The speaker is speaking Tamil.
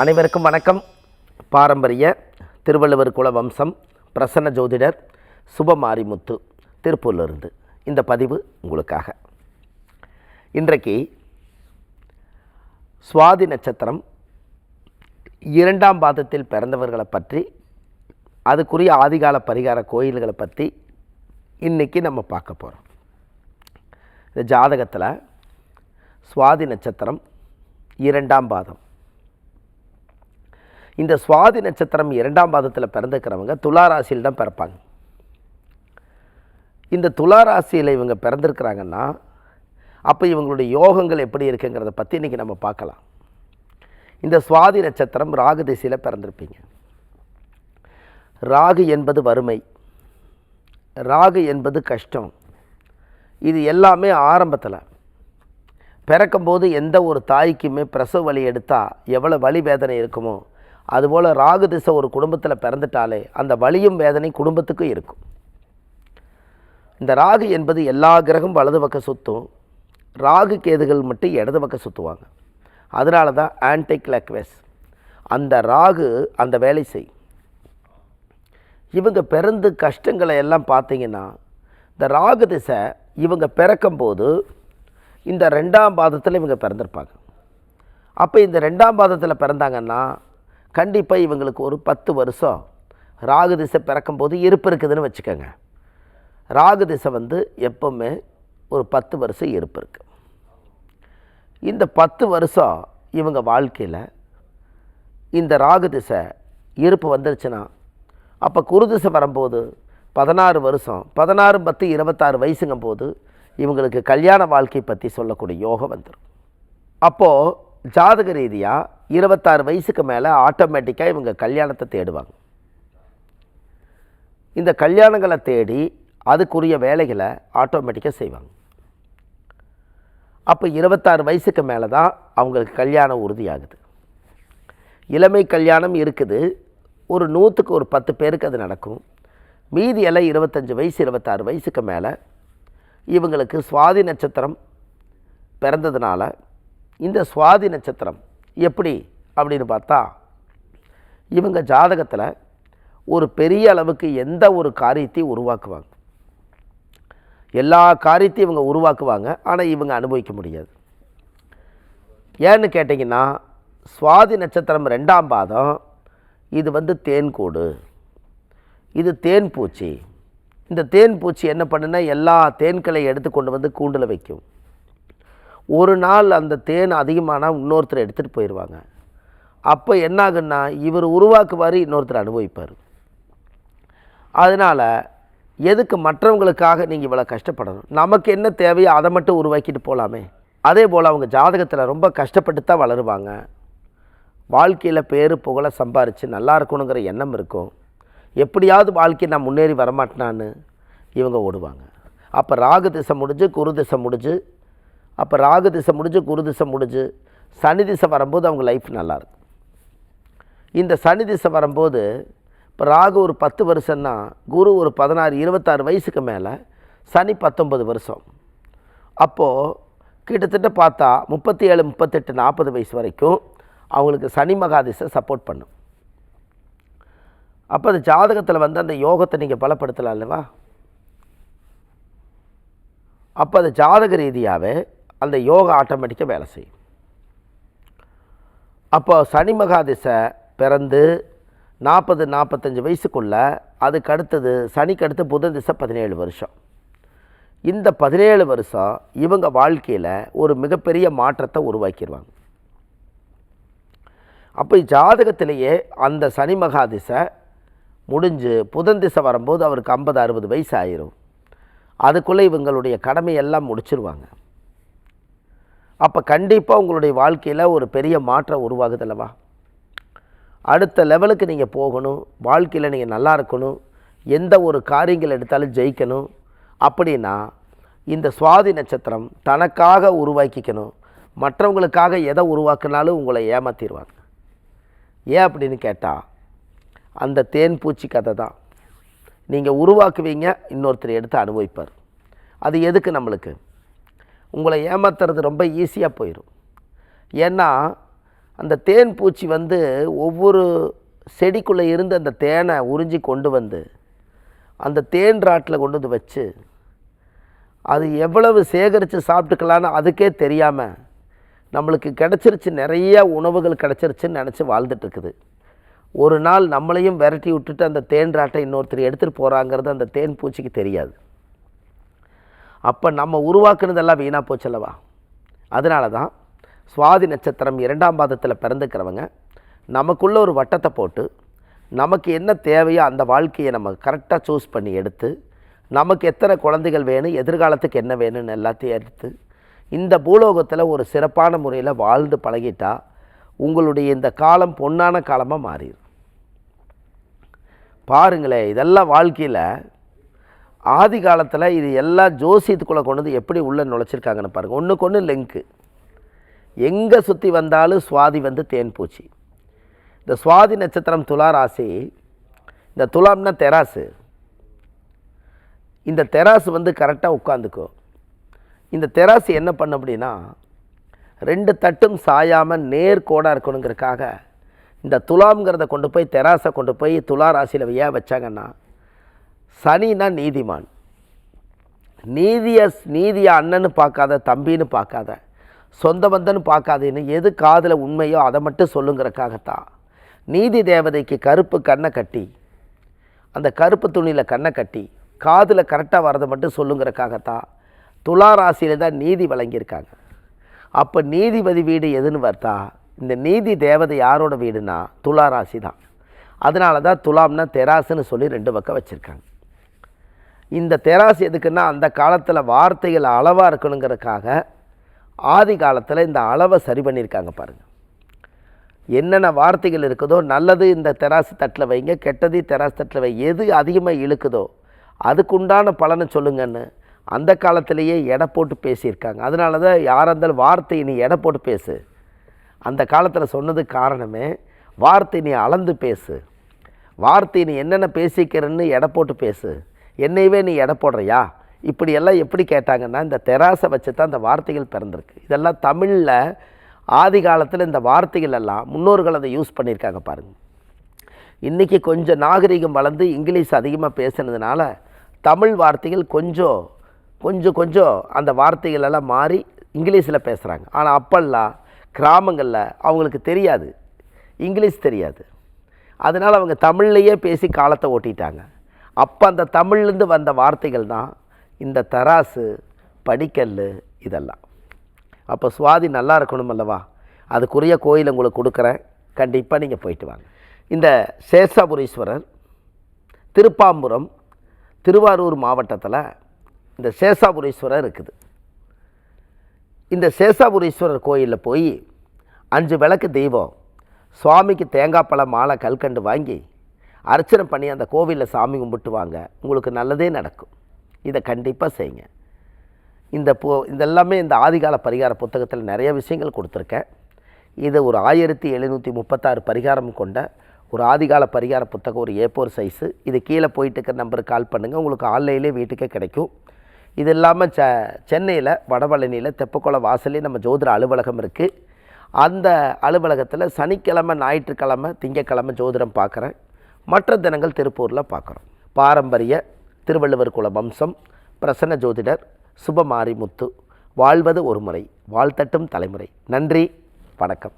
அனைவருக்கும் வணக்கம். பாரம்பரிய திருவள்ளுவர் குல வம்சம் பிரசன்ன ஜோதிடர் சுபமாரிமுத்து திருப்பூர்லேருந்து இந்த பதிவு உங்களுக்காக. இன்றைக்கு சுவாதி நட்சத்திரம் இரண்டாம் பாதத்தில் பிறந்தவர்களை பற்றி அதுக்குரிய ஆதிகால பரிகார கோயில்களை பற்றி இன்றைக்கி நம்ம பார்க்க போகிறோம் இந்த ஜாதகத்தில் சுவாதி நட்சத்திரம் இரண்டாம் பாதம். இந்த சுவாதி நட்சத்திரம் இரண்டாம் பாதத்தில் பிறந்திருக்கிறவங்க துளாராசியில் தான் பிறப்பாங்க. இந்த துலா ராசியில் இவங்க பிறந்திருக்கிறாங்கன்னா அப்போ இவங்களுடைய யோகங்கள் எப்படி இருக்குங்கிறத பற்றி இன்றைக்கி நம்ம பார்க்கலாம். இந்த சுவாதி நட்சத்திரம் ராகு திசையில் பிறந்திருப்பீங்க. ராகு என்பது வறுமை. ராகு என்பது கஷ்டம். இது எல்லாமே ஆரம்பத்தில். பிறக்கும்போது எந்த ஒரு தாய்க்குமே பிரசவ வலி எடுத்தால் எவ்வளோ வலி வேதனை இருக்குமோ அதுபோல் ராகு திசை ஒரு குடும்பத்தில் பிறந்துட்டாலே அந்த வலியும் வேதனை குடும்பத்துக்கும் இருக்கும். இந்த ராகு என்பது எல்லா கிரகம் வலது பக்கம் சுற்றும் ராகு கேதுகள் மட்டும் இடது பக்கம் சுற்றுவாங்க அதனால தான் ஆன்டி கிளாக்வேஸ் அந்த ராகு அந்த வேலை செய். இவங்க பிறந்து கஷ்டங்களை எல்லாம் பார்த்தீங்கன்னா இந்த ராகு திசை இவங்க பிறக்கும்போது இந்த ரெண்டாம் பாதத்தில் இவங்க பிறந்திருப்பாங்க. அப்போ இந்த ரெண்டாம் பாதத்தில் பிறந்தாங்கன்னா கண்டிப்பாக இவங்களுக்கு ஒரு பத்து வருஷம் ராகு திசை பிறக்கும்போது இருப்பு இருக்குதுன்னு வச்சுக்கோங்க. ராகு திசை வந்து எப்போவுமே ஒரு பத்து வருஷம் இருப்பு இருக்குது இந்த பத்து வருஷம் இவங்க வாழ்க்கையில் இந்த ராகு திசை இருப்பு வந்துருச்சுன்னா அப்போ குரு திசை வரும்போது பதினாறு வருஷம் பதினாறு பத்து இருபத்தாறு வயசுங்கும் போது இவங்களுக்கு கல்யாண வாழ்க்கை பற்றி சொல்லக்கூடிய யோகம் வந்துடும் அப்போது ஜாதக ரீதியாக இருபத்தாறு வயசுக்கு மேலே ஆட்டோமேட்டிக்காக இவங்க கல்யாணத்தை தேடுவாங்க. இந்த கல்யாணங்களை தேடி அதுக்குரிய வேலைகளை ஆட்டோமேட்டிக்காக செய்வாங்க. அப்போ இருபத்தாறு வயசுக்கு மேலே தான் அவங்களுக்கு கல்யாணம் உறுதியாகுது. இளமை கல்யாணம் இருக்குது. ஒரு நூற்றுக்கு ஒரு பத்து பேருக்கு அது நடக்கும். மீதி எல்லாம் இருபத்தஞ்சி வயசு இருபத்தாறு வயசுக்கு மேலே இவங்களுக்கு சுவாதி நட்சத்திரம் பிறந்ததுனால இந்த சுவாதி நட்சத்திரம் எப்படி அப்படின்னு பார்த்தா இவங்க ஜாதகத்தில் ஒரு பெரிய அளவுக்கு எந்த ஒரு காரியத்தையும் உருவாக்குவாங்க. எல்லா காரியத்தையும் இவங்க உருவாக்குவாங்க ஆனால் இவங்க அனுபவிக்க முடியாது. ஏன்னு கேட்டிங்கன்னா சுவாதி நட்சத்திரம் ரெண்டாம் பாதம் இது வந்து தேன்கூடு இது தேன் பூச்சி. இந்த தேன் பூச்சி என்ன பண்ணுன்னா எல்லா தேன்களை எடுத்து கொண்டு வந்து கூண்டில் வைக்கும். ஒரு நாள் அந்த தேன் அதிகமானால் இன்னொருத்தர் எடுத்துகிட்டு போயிடுவாங்க அப்போ என்னாகுன்னா இவர் உருவாக்குவார் இன்னொருத்தர் அனுபவிப்பார். அதனால் எதுக்கு மற்றவங்களுக்காக நீங்கள் இவ்வளோ கஷ்டப்படணும்? நமக்கு என்ன தேவையோ அதை மட்டும் உருவாக்கிட்டு போகலாமே அதே போல் அவங்க ஜாதகத்தில் ரொம்ப கஷ்டப்பட்டு தான் வளருவாங்க. வாழ்க்கையில் பேர் புகழை சம்பாரித்து நல்லா இருக்கணுங்கிற எண்ணம் இருக்கும். எப்படியாவது வாழ்க்கையை நான் முன்னேறி வரமாட்டேனான்னு இவங்க ஓடுவாங்க. அப்போ ராகு திசை முடிஞ்சு குரு திசை முடிஞ்சு அப்போ ராகு திசை முடிஞ்சு குரு திசை முடிஞ்சு சனி திசை வரும்போது அவங்க லைஃப் நல்லாயிருக்கும் இந்த சனி திசை வரும்போது இப்போ ராகு ஒரு பத்து வருஷம்னா குரு ஒரு பதினாறு இருபத்தாறு வயசுக்கு மேலே சனி பத்தொம்பது வருஷம். அப்போது கிட்டத்தட்ட பார்த்தா முப்பத்தி ஏழு முப்பத்தெட்டு நாற்பது வயசு வரைக்கும் அவங்களுக்கு சனி மகாதிசை சப்போர்ட் பண்ணும். அப்போ அந்த ஜாதகத்தில் வந்து அந்த யோகத்தை நீங்கள் பலப்படுத்தலாம் அல்லவா அப்போ அது ஜாதக ரீதியாகவே அந்த யோகா ஆட்டோமேட்டிக்காக வேலை செய்யும். அப்போ சனி மகாதிசை பிறந்து நாற்பது நாற்பத்தஞ்சு வயசுக்குள்ளே அதுக்கு அடுத்தது சனிக்கு அடுத்து புதன் திசை பதினேழு வருஷம். இந்த பதினேழு வருஷம் இவங்க வாழ்க்கையில் ஒரு மிகப்பெரிய மாற்றத்தை உருவாக்கிடுவாங்க அப்போ ஜாதகத்திலேயே அந்த சனி மகாதிசை முடிஞ்சு புதன் திசை வரும்போது அவருக்கு ஐம்பது அறுபது வயசு ஆயிரும். அதுக்குள்ளே இவங்களுடைய கடமையெல்லாம் முடிச்சிருவாங்க. அப்போ கண்டிப்பாக உங்களுடைய வாழ்க்கையில் ஒரு பெரிய மாற்றம் உருவாகுதல்லவா? அடுத்த லெவலுக்கு நீங்கள் போகணும் வாழ்க்கையில் நீங்கள் நல்லா இருக்கணும் எந்த ஒரு காரியங்கள் எடுத்தாலும் ஜெயிக்கணும். அப்படின்னா இந்த சுவாதி நட்சத்திரம் தனக்காக உருவாக்கிக்கணும். மற்றவங்களுக்காக எதை உருவாக்குனாலும் உங்களை ஏமாத்திடுவாங்க ஏன் அப்படின்னு கேட்டால் அந்த தேன் பூச்சி கதை தான். நீங்கள் உருவாக்குவீங்க இன்னொருத்தர் எடுத்து அனுபவிப்பார். அது எதுக்கு நம்மளுக்கு? உங்களை ஏமாத்துறது ரொம்ப ஈஸியாக போயிடும் ஏன்னா அந்த தேன் பூச்சி வந்து ஒவ்வொரு செடிக்குள்ளே இருந்து அந்த தேனை உறிஞ்சி கொண்டு வந்து அந்த தேன் ராட்டில் கொண்டு வந்து வச்சு அது எவ்வளவு சேகரித்து சாப்பிட்டுக்கலான்னு அதுக்கே தெரியாமல் நம்மளுக்கு கிடச்சிருச்சு நிறைய உணவுகள் கிடச்சிருச்சுன்னு நினச்சி வாழ்ந்துட்டுருக்குது. ஒரு நாள் நம்மளையும் விரட்டி விட்டுட்டு அந்த தேன் ராட்டை இன்னொருத்தர் எடுத்துகிட்டு போகிறாங்கிறது அந்த தேன் பூச்சிக்கு தெரியாது. அப்போ நம்ம உருவாக்குனதெல்லாம் வீணாக போச்சல்லவா அதனால தான் சுவாதி நட்சத்திரம் இரண்டாம் பாதத்தில் பிறந்துக்கிறவங்க நமக்குள்ளே ஒரு வட்டத்தை போட்டு நமக்கு என்ன தேவையோ அந்த வாழ்க்கையை நம்ம கரெக்டாக சூஸ் பண்ணி எடுத்து நமக்கு எத்தனை குழந்தைகள் வேணும் எதிர்காலத்துக்கு என்ன வேணும்னு எல்லாத்தையும் எடுத்து இந்த பூலோகத்தில் ஒரு சிறப்பான முறையில் வாழ்ந்து பழகிட்டா உங்களுடைய இந்த காலம் பொன்னான காலமாக மாறிடும் பாருங்களேன் இதெல்லாம் வாழ்க்கையில் ஆதி காலத்தில் இது எல்லாம் ஜோசியத்துக்குள்ளே கொண்டு வந்து எப்படி உள்ளே நுழைச்சிருக்காங்கன்னு பாருங்கள் ஒன்றுக்கு ஒன்று லிங்க்கு எங்கே சுற்றி வந்தாலும் சுவாதி வந்து தேன் பூச்சி. இந்த சுவாதி நட்சத்திரம் துலா ராசி இந்த துலாம்னா தெராசு. இந்த தெராசு வந்து கரெக்டாக உட்காந்துக்கும் இந்த தெராசு என்ன பண்ண அப்படின்னா ரெண்டு தட்டும் சாயாமல் நேர்கோடாக இருக்கணுங்கிறதுக்காக இந்த துலாம்ங்கிறத கொண்டு போய் தெராசை கொண்டு போய் துலா ராசியில் ஏன் வச்சாங்கன்னா சனினா நீதிமான். நீதியை நீதியை அண்ணன்னு பார்க்காத தம்பின்னு பார்க்காத சொந்த பந்தன்னு பார்க்காதேன்னு எது காதில் உண்மையோ அதை மட்டும் சொல்லுங்கிறக்காகத்தான். நீதி தேவதைக்கு கருப்பு கண்ணை கட்டி அந்த கருப்பு துணியில் கண்ணை கட்டி காதில் கரெக்டாக வரதை மட்டும் சொல்லுங்கிறக்காகத்தான் துலா ராசியில் தான் நீதி வழங்கியிருக்காங்க. அப்போ நீதிபதி வீடு எதுன்னு பார்த்தா இந்த நீதி தேவதை யாரோட வீடுனா துலா ராசி தான் அதனால தான் துலாம்னா தெராசுன்னு சொல்லி ரெண்டு பக்கம் வச்சுருக்காங்க. இந்த தெராசு எதுக்குன்னா அந்த காலத்தில் வார்த்தைகள் அளவாக இருக்கணுங்கிறதுக்காக ஆதி காலத்தில் இந்த அளவை சரி பண்ணியிருக்காங்க பாருங்கள் என்னென்ன வார்த்தைகள் இருக்குதோ நல்லது இந்த தெராசு தட்டில் வைங்க கெட்டது தெராசு தட்டில் வை எது அதிகமாக இழுக்குதோ அதுக்குண்டான பலனை சொல்லுங்கன்னு அந்த காலத்திலேயே எடை போட்டு பேசியிருக்காங்க. அதனால தான் யாராக இருந்தாலும் வார்த்தை நீ எடை போட்டு பேசு. அந்த காலத்தில் சொன்னது காரணமே வார்த்தை நீ அளந்து பேசு. வார்த்தை நீ என்னென்ன பேசிக்கிறன்னு எடை போட்டு பேசு. என்னையவே நீ எடை போடுறியா? இப்படியெல்லாம் எப்படி கேட்டாங்கன்னா இந்த தெராசை வச்சு தான் இந்த வார்த்தைகள் பிறந்திருக்கு. இதெல்லாம் தமிழில் ஆதி காலத்தில் இந்த வார்த்தைகள் எல்லாம் முன்னோர்கள் அதை யூஸ் பண்ணியிருக்காங்க பாருங்கள் இன்றைக்கி கொஞ்சம் நாகரிகம் வளர்ந்து இங்கிலீஷ் அதிகமாக பேசுனதுனால தமிழ் வார்த்தைகள் கொஞ்சம் கொஞ்சம் கொஞ்சம் அந்த வார்த்தைகள் எல்லாம் மாறி இங்கிலீஷில் பேசுகிறாங்க ஆனால் அப்பெல்லாம் கிராமங்களில் அவங்களுக்கு தெரியாது. இங்கிலீஷ் தெரியாது. அதனால் அவங்க தமிழ்லையே பேசி காலத்தை ஓட்டிட்டாங்க. அப்போ அந்த தமிழ்லேருந்து வந்த வார்த்தைகள் தான் இந்த தராசு படிக்கல் இதெல்லாம். அப்போ சுவாதி நல்லா இருக்கணும் அல்லவா? அதுக்குரிய கோயில் உங்களுக்கு கொடுக்குறேன். கண்டிப்பாக நீங்கள் போயிட்டு வாங்க. இந்த சேஷாபுரீஸ்வரர் திருப்பாம்புரம் திருவாரூர் மாவட்டத்தில் இந்த சேஷாபுரீஸ்வரர் இருக்குது. இந்த சேஷாபுரீஸ்வரர் கோயிலில் போய் அஞ்சு விளக்கு தெய்வம் சுவாமிக்கு தேங்காய் பழம் மாலை கல்கண்டு வாங்கி அர்ச்சனை பண்ணி அந்த கோவிலில் சாமி கும்பிட்டு வாங்க உங்களுக்கு நல்லதே நடக்கும். இதை கண்டிப்பாக செய்யுங்க. இந்த போ இதெல்லாமே இந்த ஆதிகால பரிகார புத்தகத்தில் நிறைய விஷயங்கள் கொடுத்துருக்கேன். இது ஒரு ஆயிரத்தி எழுநூற்றி முப்பத்தாறு பரிகாரம் கொண்ட ஒரு ஆதிகால பரிகார புத்தகம் ஒரு ஏப்போர் சைஸு இது கீழே போயிட்டு இருக்கிற நம்பருக்கு கால் பண்ணுங்கள் உங்களுக்கு ஆன்லைன்லேயே வீட்டுக்கே கிடைக்கும். இது இல்லாமல் ச சென்னையில் வடபழனியில் தெப்பக்குளம் வாசலே நம்ம ஜோதிட அலுவலகம் இருக்குது அந்த அலுவலகத்தில் சனிக்கிழமை ஞாயிற்றுக்கிழமை திங்கக்கிழமை ஜோதிடம் பார்க்குறேன். மற்ற தினங்கள் திருப்பூரில் பார்க்குறோம். பாரம்பரிய திருவள்ளுவர் குல வம்சம் பிரசன்ன ஜோதிடர் சுபமாரிமுத்து வாழ்வது ஒரு முறை வாழ்த்தட்டும் தலைமுறை. நன்றி வணக்கம்.